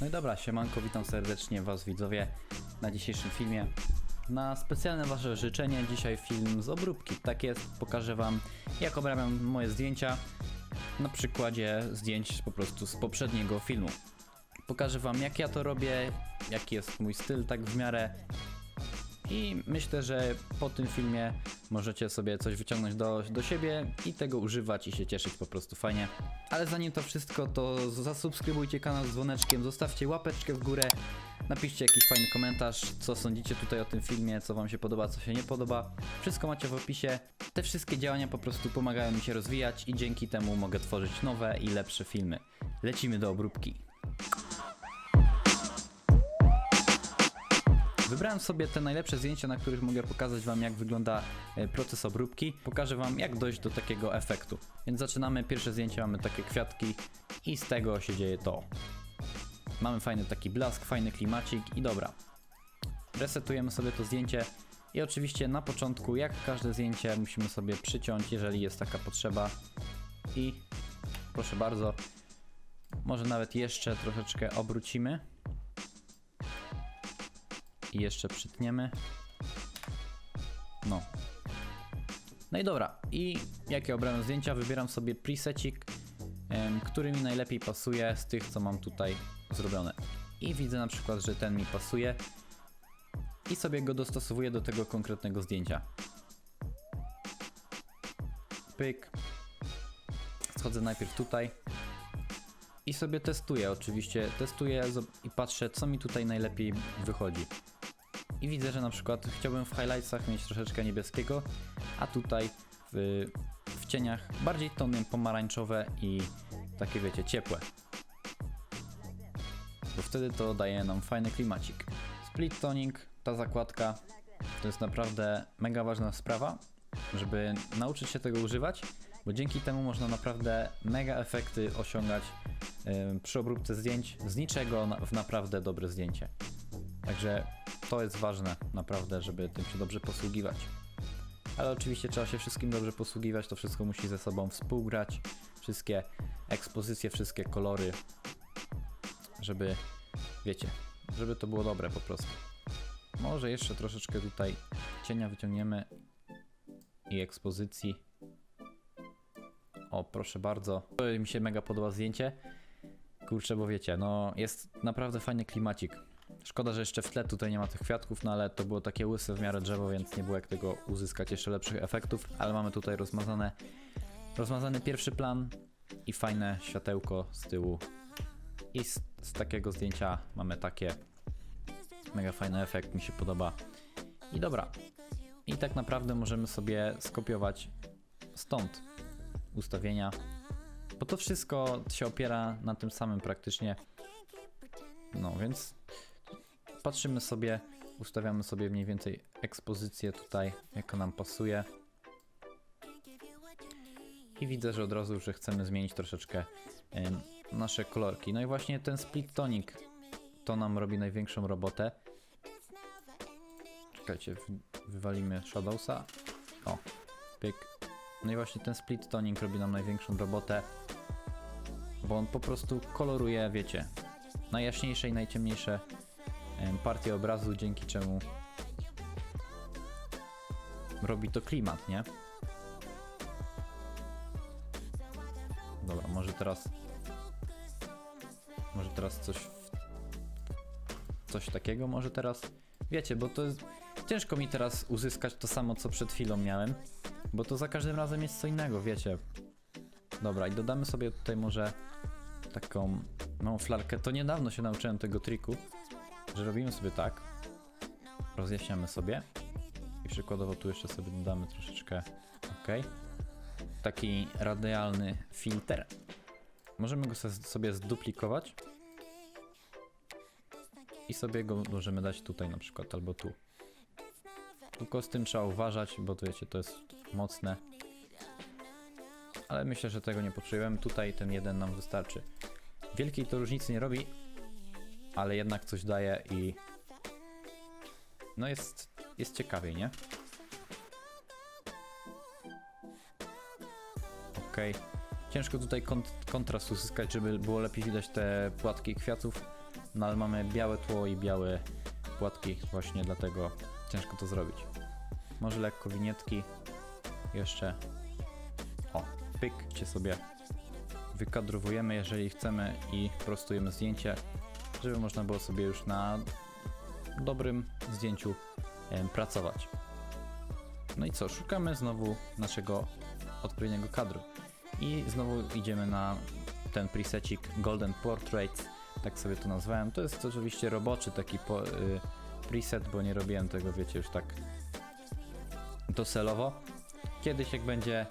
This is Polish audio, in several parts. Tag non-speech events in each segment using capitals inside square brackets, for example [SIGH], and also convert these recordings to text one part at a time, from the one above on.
No i dobra, siemanko, witam serdecznie Was widzowie na dzisiejszym filmie. Na specjalne Wasze życzenie dzisiaj film z obróbki. Tak jest, pokażę Wam jak obrabiam moje zdjęcia na przykładzie zdjęć po prostu z poprzedniego filmu. Pokażę Wam jak ja to robię, jaki jest mój styl tak w miarę i myślę, że po tym filmie możecie sobie coś wyciągnąć do, do siebie i tego używać i się cieszyć po prostu fajnie. Ale zanim to wszystko, to zasubskrybujcie kanał z dzwoneczkiem, zostawcie łapeczkę w górę, napiszcie jakiś fajny komentarz, co sądzicie tutaj o tym filmie, co wam się podoba, co się nie podoba. Wszystko macie w opisie. Te wszystkie działania po prostu pomagają mi się rozwijać i dzięki temu mogę tworzyć nowe i lepsze filmy. Lecimy do obróbki. Wybrałem sobie te najlepsze zdjęcia, na których mogę pokazać Wam, jak wygląda e, proces obróbki. Pokażę Wam, jak dojść do takiego efektu. Więc zaczynamy. Pierwsze zdjęcie mamy takie kwiatki i z tego się dzieje to. Mamy fajny taki blask, fajny klimacik i dobra. Resetujemy sobie to zdjęcie i oczywiście na początku, jak każde zdjęcie, musimy sobie przyciąć, jeżeli jest taka potrzeba. I proszę bardzo, może nawet jeszcze troszeczkę obrócimy i jeszcze przytniemy. No. No i dobra. I jakie obrałem zdjęcia? Wybieram sobie presecik, em, który mi najlepiej pasuje z tych, co mam tutaj zrobione. I widzę na przykład, że ten mi pasuje. I sobie go dostosowuję do tego konkretnego zdjęcia. Pyk. Schodzę najpierw tutaj. I sobie testuję, oczywiście testuję i patrzę, co mi tutaj najlepiej wychodzi. I widzę, że na przykład chciałbym w highlightsach mieć troszeczkę niebieskiego, a tutaj w, w cieniach bardziej tony pomarańczowe i takie wiecie, ciepłe. Bo wtedy to daje nam fajny klimacik. Split toning, ta zakładka, to jest naprawdę mega ważna sprawa, żeby nauczyć się tego używać, bo dzięki temu można naprawdę mega efekty osiągać przy obróbce zdjęć z niczego w naprawdę dobre zdjęcie. Także to jest ważne, naprawdę, żeby tym się dobrze posługiwać. Ale oczywiście trzeba się wszystkim dobrze posługiwać, to wszystko musi ze sobą współgrać. Wszystkie ekspozycje, wszystkie kolory, żeby, wiecie, żeby to było dobre po prostu. Może jeszcze troszeczkę tutaj cienia wyciągniemy i ekspozycji. O, proszę bardzo. To mi się mega podoba zdjęcie. Kurczę, bo wiecie, no jest naprawdę fajny klimacik. Szkoda, że jeszcze w tle tutaj nie ma tych kwiatków, no ale to było takie łyse w miarę drzewo, więc nie było jak tego uzyskać jeszcze lepszych efektów, ale mamy tutaj rozmazane, rozmazany pierwszy plan i fajne światełko z tyłu. I z, z takiego zdjęcia mamy takie mega fajny efekt, mi się podoba. I dobra. I tak naprawdę możemy sobie skopiować stąd ustawienia, bo to wszystko się opiera na tym samym praktycznie. No więc patrzymy sobie, ustawiamy sobie mniej więcej ekspozycję tutaj, jaka nam pasuje. I widzę, że od razu, że chcemy zmienić troszeczkę em, nasze kolorki. No i właśnie ten split tonic to nam robi największą robotę. Czekajcie, wywalimy Shadowsa. O, pyk. No i właśnie ten split tonic robi nam największą robotę, bo on po prostu koloruje, wiecie, najjaśniejsze i najciemniejsze em, partię obrazu, dzięki czemu robi to klimat, nie? Dobra, może teraz może teraz coś coś takiego może teraz wiecie, bo to jest ciężko mi teraz uzyskać to samo co przed chwilą miałem, bo to za każdym razem jest co innego, wiecie. Dobra, i dodamy sobie tutaj może taką małą flarkę. To niedawno się nauczyłem tego triku, że robimy sobie tak. Rozjaśniamy sobie. I przykładowo tu jeszcze sobie dodamy troszeczkę. Ok. Taki radialny filtr. Możemy go sobie zduplikować. I sobie go możemy dać tutaj na przykład, albo tu. Tylko z tym trzeba uważać, bo to wiecie, to jest mocne. Ale myślę, że tego nie potrzebujemy. Tutaj ten jeden nam wystarczy. Wielkiej to różnicy nie robi, ale jednak coś daje i no jest, jest ciekawiej, nie? Okej. Ciężko tutaj kont- kontrast uzyskać, żeby było lepiej widać te płatki kwiatów, no ale mamy białe tło i białe płatki, właśnie dlatego ciężko to zrobić. Może lekko winietki, jeszcze, o, pyk, gdzie sobie wykadrowujemy, jeżeli chcemy i prostujemy zdjęcie, żeby można było sobie już na dobrym zdjęciu pracować. No i co, szukamy znowu naszego odpowiedniego kadru. I znowu idziemy na ten presecik Golden Portrait, tak sobie to nazwałem. To jest oczywiście roboczy taki po, y, preset, bo nie robiłem tego, wiecie, już tak docelowo. Kiedyś jak będzie,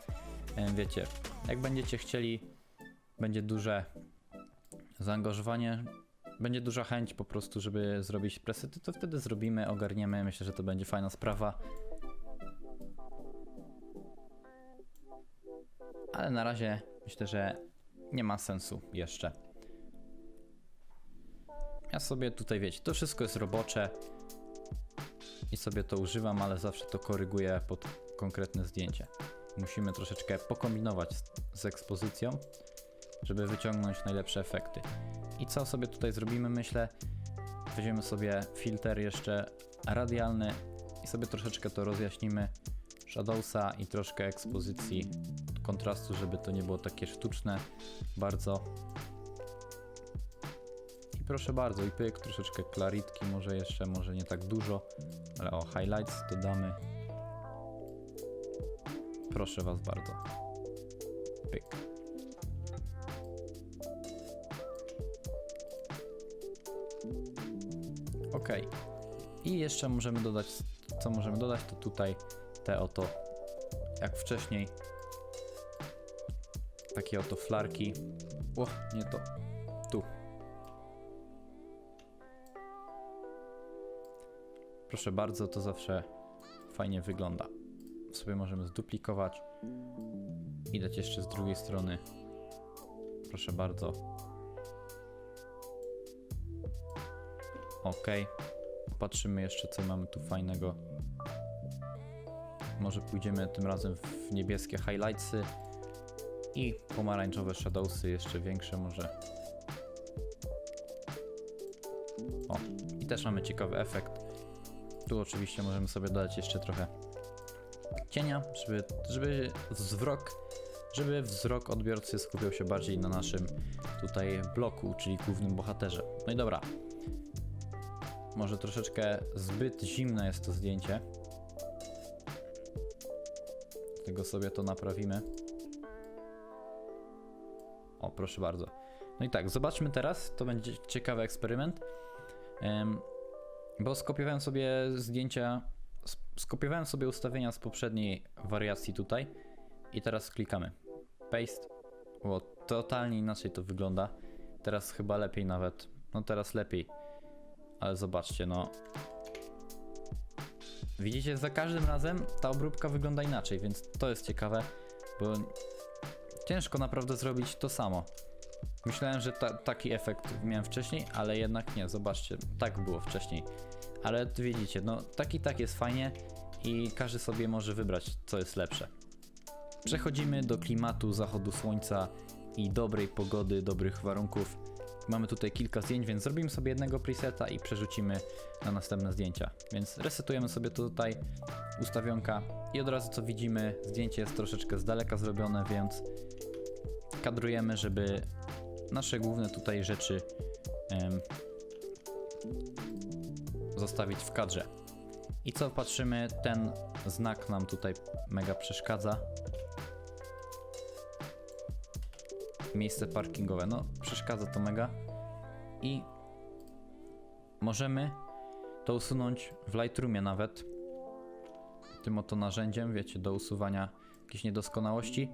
em, wiecie, jak będziecie chcieli, będzie duże zaangażowanie, będzie duża chęć po prostu, żeby zrobić presety, to wtedy zrobimy, ogarniemy. Myślę, że to będzie fajna sprawa. Ale na razie myślę, że nie ma sensu jeszcze. Ja sobie tutaj wiecie, to wszystko jest robocze i sobie to używam, ale zawsze to koryguję pod konkretne zdjęcie. Musimy troszeczkę pokombinować z, z ekspozycją, żeby wyciągnąć najlepsze efekty. I co sobie tutaj zrobimy? Myślę, weźmiemy sobie filtr jeszcze radialny i sobie troszeczkę to rozjaśnimy. Shadowsa i troszkę ekspozycji kontrastu, żeby to nie było takie sztuczne bardzo. I proszę bardzo, i pyk, troszeczkę klaritki, może jeszcze, może nie tak dużo, ale o, highlights dodamy. Proszę Was bardzo. Pyk. Ok. I jeszcze możemy dodać, co możemy dodać, to tutaj te oto, jak wcześniej, takie oto flarki. O, nie to. Tu. Proszę bardzo, to zawsze fajnie wygląda. Sobie możemy zduplikować i dać jeszcze z drugiej strony. Proszę bardzo. Ok. Patrzymy jeszcze, co mamy tu fajnego. Może pójdziemy tym razem w niebieskie highlightsy i pomarańczowe shadowsy, jeszcze większe może. O, i też mamy ciekawy efekt. Tu oczywiście możemy sobie dodać jeszcze trochę cienia, żeby, żeby wzrok, żeby wzrok odbiorcy skupiał się bardziej na naszym tutaj bloku, czyli głównym bohaterze. No i dobra. Może troszeczkę zbyt zimne jest to zdjęcie. Dlatego sobie to naprawimy. O, proszę bardzo. No i tak, zobaczmy teraz. To będzie ciekawy eksperyment. Bo skopiowałem sobie zdjęcia, sk- skopiowałem sobie ustawienia z poprzedniej wariacji tutaj i teraz klikamy paste. O, totalnie inaczej to wygląda. Teraz chyba lepiej nawet. No teraz lepiej. Ale zobaczcie, no. Widzicie, za każdym razem ta obróbka wygląda inaczej, więc to jest ciekawe, bo ciężko naprawdę zrobić to samo. Myślałem, że ta, taki efekt miałem wcześniej, ale jednak nie, zobaczcie, tak było wcześniej. Ale widzicie, no tak i tak jest fajnie i każdy sobie może wybrać, co jest lepsze. Przechodzimy do klimatu zachodu słońca i dobrej pogody, dobrych warunków. Mamy tutaj kilka zdjęć, więc zrobimy sobie jednego preseta i przerzucimy na następne zdjęcia. Więc resetujemy sobie to tutaj ustawionka i od razu co widzimy, zdjęcie jest troszeczkę z daleka zrobione, więc kadrujemy, żeby nasze główne tutaj rzeczy zostawić w kadrze. I co patrzymy, ten znak nam tutaj mega przeszkadza. Miejsce parkingowe, no przeszkadza to mega. I możemy to usunąć w Lightroomie nawet. Tym oto narzędziem, wiecie, do usuwania jakichś niedoskonałości.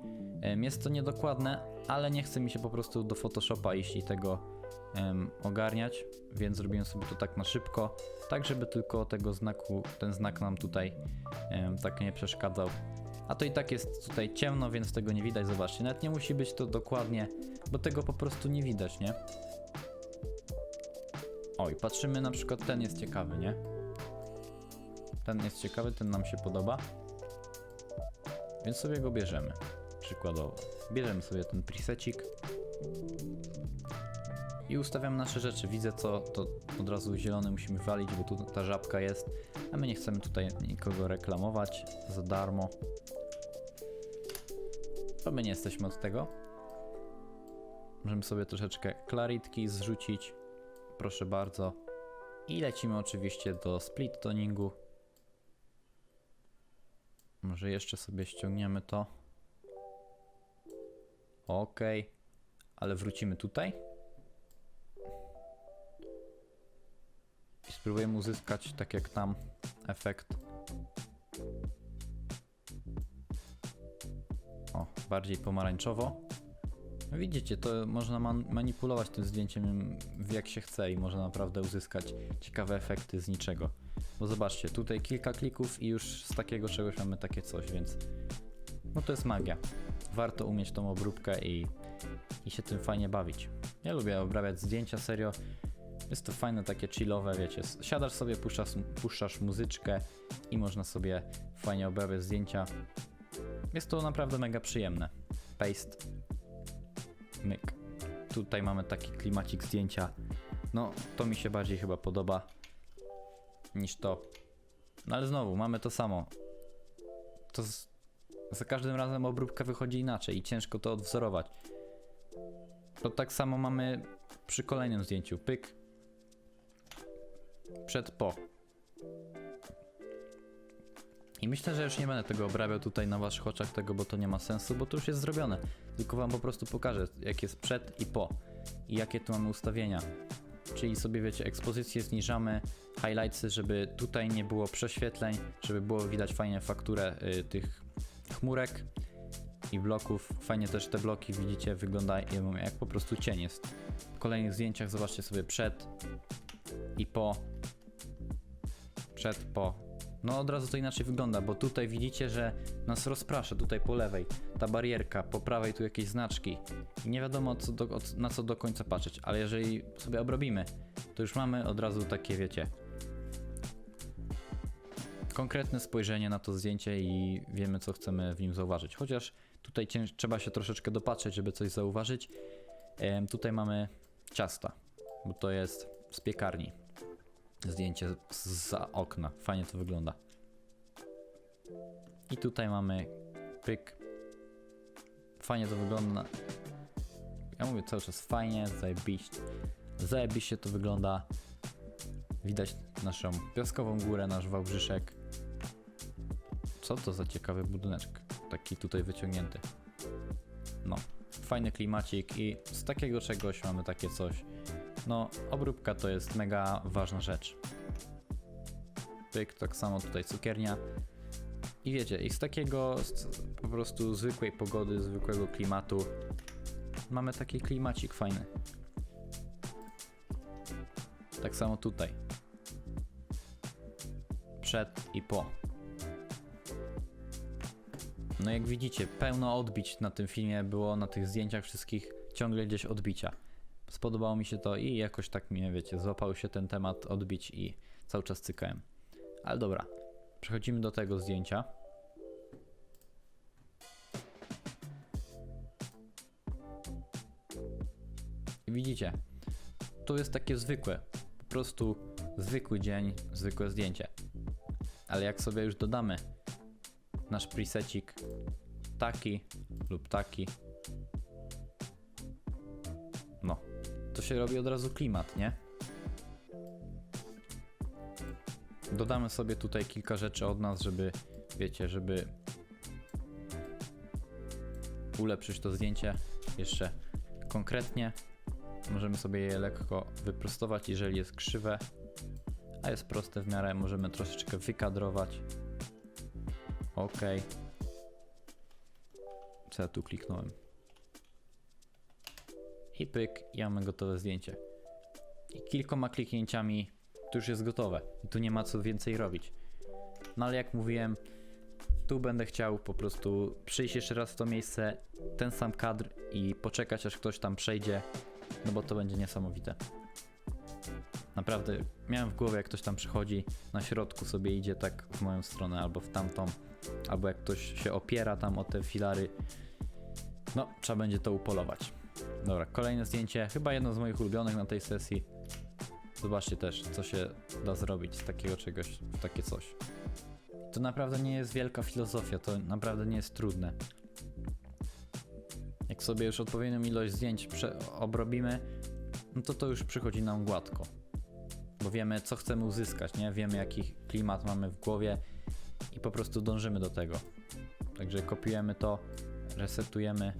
Jest to niedokładne, ale nie chce mi się po prostu do Photoshopa iść i tego em, ogarniać, więc zrobiłem sobie to tak na szybko, tak żeby tylko tego znaku, ten znak nam tutaj em, tak nie przeszkadzał. A to i tak jest tutaj ciemno, więc tego nie widać, zobaczcie, nawet nie musi być to dokładnie, bo tego po prostu nie widać, nie? Oj, patrzymy na przykład, ten jest ciekawy, nie? Ten jest ciekawy, ten nam się podoba. Więc sobie go bierzemy, przykładowo. bierzemy sobie ten presecik i ustawiam nasze rzeczy. Widzę co, to od razu zielony musimy walić, bo tu ta żabka jest, a my nie chcemy tutaj nikogo reklamować za darmo. To my nie jesteśmy od tego. Możemy sobie troszeczkę klaritki zrzucić. Proszę bardzo. I lecimy oczywiście do split toningu. Może jeszcze sobie ściągniemy to. Ok, ale wrócimy tutaj. I spróbujemy uzyskać, tak jak tam, efekt. O, bardziej pomarańczowo. No Widzicie, to można man manipulować tym zdjęciem jak się chce i można naprawdę uzyskać ciekawe efekty z niczego. Bo zobaczcie, tutaj kilka klików i już z takiego czegoś mamy takie coś, więc no to jest magia. Warto umieć tą obróbkę i, i się tym fajnie bawić. Ja lubię obrabiać zdjęcia, serio. Jest to fajne, takie chillowe, wiecie. Siadasz sobie, puszczasz, puszczasz muzyczkę i można sobie fajnie obrabiać zdjęcia. Jest to naprawdę mega przyjemne. Paste. Myk. Tutaj mamy taki klimacik zdjęcia. No, to mi się bardziej chyba podoba niż to. No ale znowu, mamy to samo. To z, za każdym razem obróbka wychodzi inaczej i ciężko to odwzorować. To tak samo mamy przy kolejnym zdjęciu. Pyk. Przed po. I myślę, że już nie będę tego obrabiał tutaj na waszych oczach tego, bo to nie ma sensu, bo to już jest zrobione. Tylko wam po prostu pokażę, jak jest przed i po. I jakie tu mamy ustawienia. Czyli sobie wiecie, ekspozycję zniżamy, highlightsy, żeby tutaj nie było prześwietleń, żeby było widać fajnie fakturę y, tych chmurek i bloków. Fajnie też te bloki widzicie, wyglądają jak po prostu cień jest. W kolejnych zdjęciach zobaczcie sobie przed i po. Przed, po. No od razu to inaczej wygląda, bo tutaj widzicie, że nas rozprasza, tutaj po lewej ta barierka, po prawej tu jakieś znaczki i nie wiadomo co do, na co do końca patrzeć, ale jeżeli sobie obrobimy, to już mamy od razu takie, wiecie, konkretne spojrzenie na to zdjęcie i wiemy co chcemy w nim zauważyć. Chociaż tutaj trzeba się troszeczkę dopatrzeć, żeby coś zauważyć. Tutaj mamy ciasta, bo to jest z piekarni. Zdjęcie za okna. Fajnie to wygląda. I tutaj mamy pyk. Fajnie to wygląda. Ja mówię cały czas fajnie, zajebiście. Zajebiście to wygląda. Widać naszą piaskową górę, nasz Wałbrzyszek. Co to za ciekawy budyneczek? Taki tutaj wyciągnięty. No, fajny klimacik i z takiego czegoś mamy takie coś. No, obróbka to jest mega ważna rzecz. Pyk, tak samo tutaj cukiernia. I wiecie, i z takiego z po prostu zwykłej pogody, zwykłego klimatu mamy taki klimacik fajny. Tak samo tutaj. Przed i po. No jak widzicie, pełno odbić na tym filmie było, na tych zdjęciach wszystkich, ciągle gdzieś odbicia. Spodobało mi się to i jakoś tak mnie, wiecie, złapał się ten temat odbić i cały czas cykałem. Ale dobra, przechodzimy do tego zdjęcia. Widzicie, to jest takie zwykłe, po prostu zwykły dzień, zwykłe zdjęcie. Ale jak sobie już dodamy nasz presecik taki lub taki, to się robi od razu klimat, nie? Dodamy sobie tutaj kilka rzeczy od nas, żeby, wiecie, żeby ulepszyć to zdjęcie jeszcze konkretnie. Możemy sobie je lekko wyprostować, jeżeli jest krzywe, a jest proste w miarę, możemy troszeczkę wykadrować. Ok. Co ja tu kliknąłem? I pyk, i mamy gotowe zdjęcie. I kilkoma kliknięciami to już jest gotowe. I tu nie ma co więcej robić. No ale jak mówiłem, tu będę chciał po prostu przyjść jeszcze raz w to miejsce, ten sam kadr i poczekać aż ktoś tam przejdzie, no bo to będzie niesamowite. Naprawdę miałem w głowie, jak ktoś tam przychodzi, na środku sobie idzie tak w moją stronę albo w tamtą, albo jak ktoś się opiera tam o te filary. No, trzeba będzie to upolować. Dobra, kolejne zdjęcie, chyba jedno z moich ulubionych na tej sesji. Zobaczcie też, co się da zrobić z takiego czegoś, w takie coś. To naprawdę nie jest wielka filozofia, to naprawdę nie jest trudne. Jak sobie już odpowiednią ilość zdjęć obrobimy, no to to już przychodzi nam gładko. Bo wiemy, co chcemy uzyskać, nie? Wiemy, jaki klimat mamy w głowie i po prostu dążymy do tego. Także kopiujemy to, resetujemy.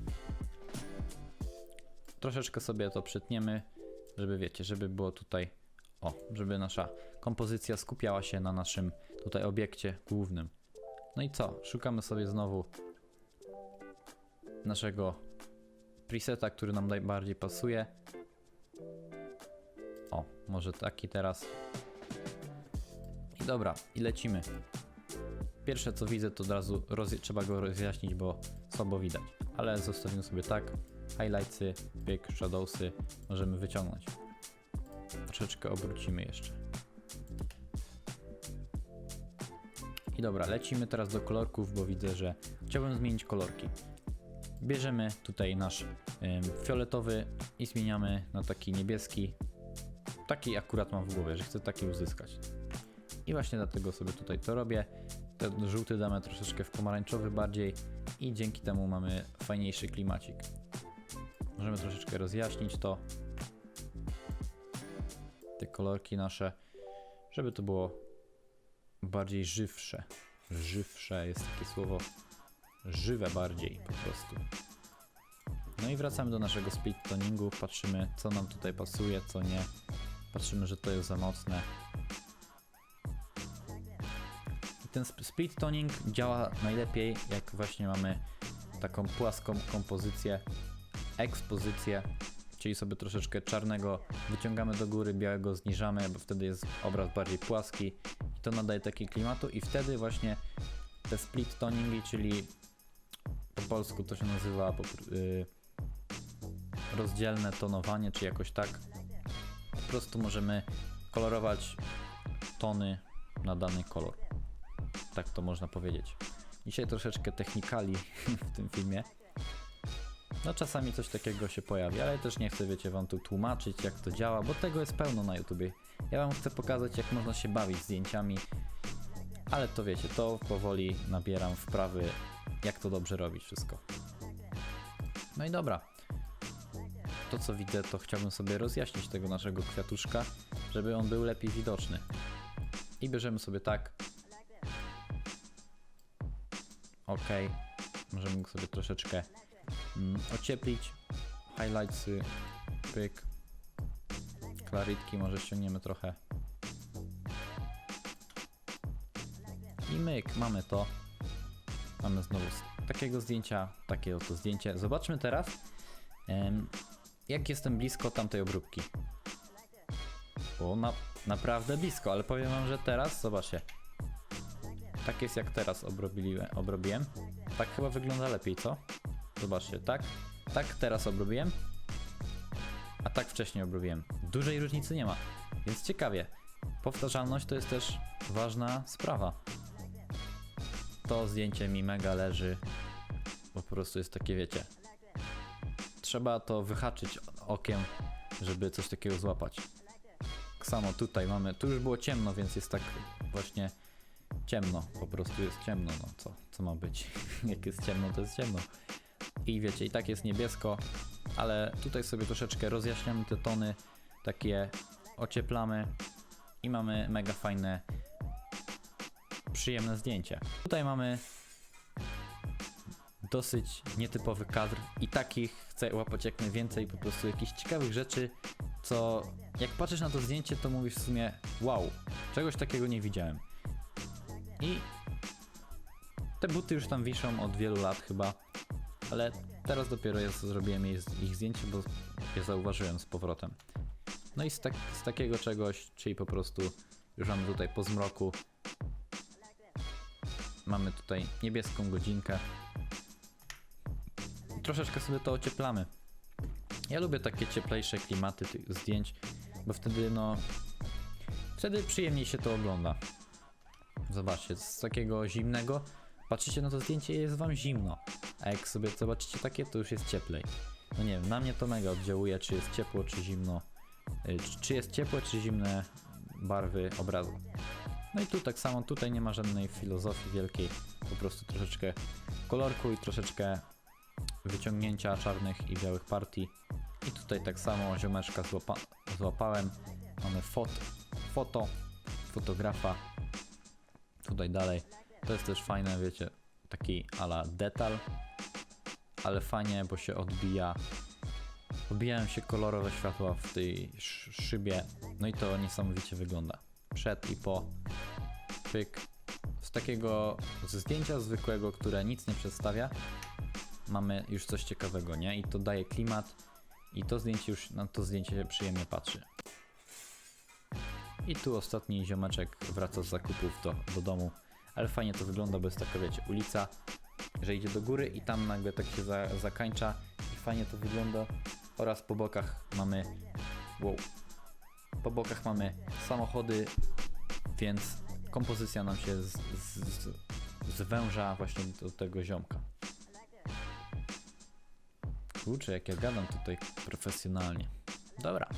Troszeczkę sobie to przytniemy, żeby wiecie, żeby było tutaj, o, żeby nasza kompozycja skupiała się na naszym tutaj obiekcie głównym. No i co? Szukamy sobie znowu naszego preseta, który nam najbardziej pasuje. O, może taki teraz. I dobra, i lecimy. Pierwsze co widzę, to od razu trzeba go rozjaśnić, bo słabo widać. Ale zostawimy sobie tak. Highlightsy, bieg, shadowsy możemy wyciągnąć. Troszeczkę obrócimy jeszcze. I dobra, lecimy teraz do kolorków, bo widzę, że chciałbym zmienić kolorki. Bierzemy tutaj nasz fioletowy i zmieniamy na taki niebieski. Taki akurat mam w głowie, że chcę taki uzyskać. I właśnie dlatego sobie tutaj to robię. Ten żółty damy troszeczkę w pomarańczowy bardziej i dzięki temu mamy fajniejszy klimacik. Możemy troszeczkę rozjaśnić to. Te kolorki nasze, żeby to było bardziej żywsze. Żywsze jest takie słowo. Żywe bardziej po prostu. No i wracamy do naszego split toningu, patrzymy co nam tutaj pasuje, co nie. Patrzymy, że to jest za mocne. I ten sp- split toning działa najlepiej, jak właśnie mamy taką płaską kompozycję, ekspozycję, czyli sobie troszeczkę czarnego wyciągamy do góry, białego zniżamy, bo wtedy jest obraz bardziej płaski i to nadaje taki klimatu i wtedy właśnie te split toningi, czyli po polsku to się nazywa po, pr- y, rozdzielne tonowanie, czy jakoś tak. Po prostu możemy kolorować tony na dany kolor. Tak to można powiedzieć. Dzisiaj troszeczkę technikali [LAUGHS] w tym filmie. No czasami coś takiego się pojawi, ale też nie chcę, wiecie, wam tu tłumaczyć jak to działa, bo tego jest pełno na YouTubie. Ja wam chcę pokazać jak można się bawić zdjęciami, ale to wiecie, to powoli nabieram wprawy, jak to dobrze robić wszystko. No i dobra. To co widzę, to chciałbym sobie rozjaśnić tego naszego kwiatuszka, żeby on był lepiej widoczny. I bierzemy sobie tak. Ok. Możemy go sobie troszeczkę ocieplić. Highlightsy, pyk. Klaritki może ściągniemy trochę. I myk, mamy to. Mamy znowu takiego zdjęcia, takie oto zdjęcie. Zobaczmy teraz, jak jestem blisko tamtej obróbki. O, na, naprawdę blisko, ale powiem wam, że teraz, zobaczcie. Tak jest jak teraz obrobiłem, obrobiłem. Tak chyba wygląda lepiej, co? Zobaczcie, tak? Tak teraz obrobiłem. A tak wcześniej obrobiłem. Dużej różnicy nie ma. Więc ciekawie. Powtarzalność to jest też ważna sprawa. To zdjęcie mi mega leży. Po prostu jest takie, wiecie. Trzeba to wyhaczyć okiem, żeby coś takiego złapać. Tak samo tutaj mamy, tu już było ciemno, więc jest tak właśnie ciemno, po prostu jest ciemno, no co, co ma być? [LAUGHS] Jak jest ciemno, to jest ciemno. I wiecie, i tak jest niebiesko, ale tutaj sobie troszeczkę rozjaśniamy te tony, takie ocieplamy i mamy mega fajne, przyjemne zdjęcie. Tutaj mamy dosyć nietypowy kadr i takich chcę łapać jak najwięcej, po prostu jakichś ciekawych rzeczy, co jak patrzysz na to zdjęcie, to mówisz w sumie wow, czegoś takiego nie widziałem. I te buty już tam wiszą od wielu lat chyba, ale teraz dopiero ja zrobiłem ich zdjęcie, bo je zauważyłem z powrotem. No i z, tak, z takiego czegoś, czyli po prostu już mamy tutaj po zmroku, mamy tutaj niebieską godzinkę. Troszeczkę sobie to ocieplamy. Ja lubię takie cieplejsze klimaty tych zdjęć, bo wtedy no, wtedy przyjemniej się to ogląda. Zobaczcie, z takiego zimnego patrzycie na to zdjęcie jest wam zimno. A jak sobie zobaczycie takie, to już jest cieplej. No nie wiem, na mnie to mega oddziałuje, czy jest ciepło, czy zimno. Y, czy- Czy jest ciepłe, czy zimne barwy obrazu. No i tu tak samo, tutaj nie ma żadnej filozofii wielkiej, po prostu troszeczkę kolorku i troszeczkę wyciągnięcia czarnych i białych partii. I tutaj tak samo ziomeczka złapa złapałem. Mamy fot foto, fotografa. Tutaj dalej. To jest też fajne, wiecie, taki ala detal, ale fajnie, bo się odbija. Odbijają się kolorowe światła w tej sz szybie, no i to niesamowicie wygląda. Przed i po. Pyk. Z takiego zdjęcia zwykłego, które nic nie przedstawia, mamy już coś ciekawego, nie? I to daje klimat i to zdjęcie już, na to zdjęcie się przyjemnie patrzy. I tu ostatni ziomeczek wraca z zakupów do, do domu, ale fajnie to wygląda, bo jest taka, wiecie, ulica, że idzie do góry i tam nagle tak się za, zakańcza i fajnie to wygląda. Oraz po bokach mamy, wow, po bokach mamy samochody, więc kompozycja nam się z, z, z, zwęża właśnie do tego ziomka. Kurczę, jak ja gadam tutaj profesjonalnie. Dobra.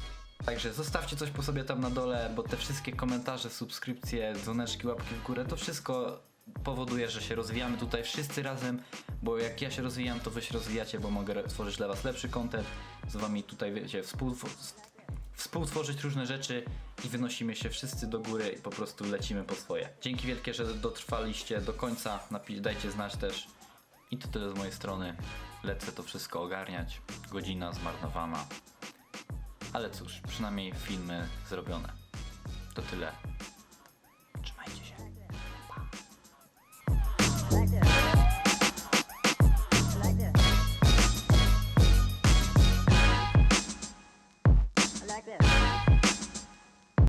Także zostawcie coś po sobie tam na dole, bo te wszystkie komentarze, subskrypcje, dzwoneczki, łapki w górę, to wszystko powoduje, że się rozwijamy tutaj wszyscy razem, bo jak ja się rozwijam, to wy się rozwijacie, bo mogę tworzyć dla was lepszy content, z wami tutaj, wiecie, współtw- współtworzyć różne rzeczy i wynosimy się wszyscy do góry i po prostu lecimy po swoje. Dzięki wielkie, że dotrwaliście do końca, dajcie znać też. I to tyle z mojej strony. Lecę to wszystko ogarniać. Godzina zmarnowana. Ale cóż, przynajmniej filmy zrobione. To tyle.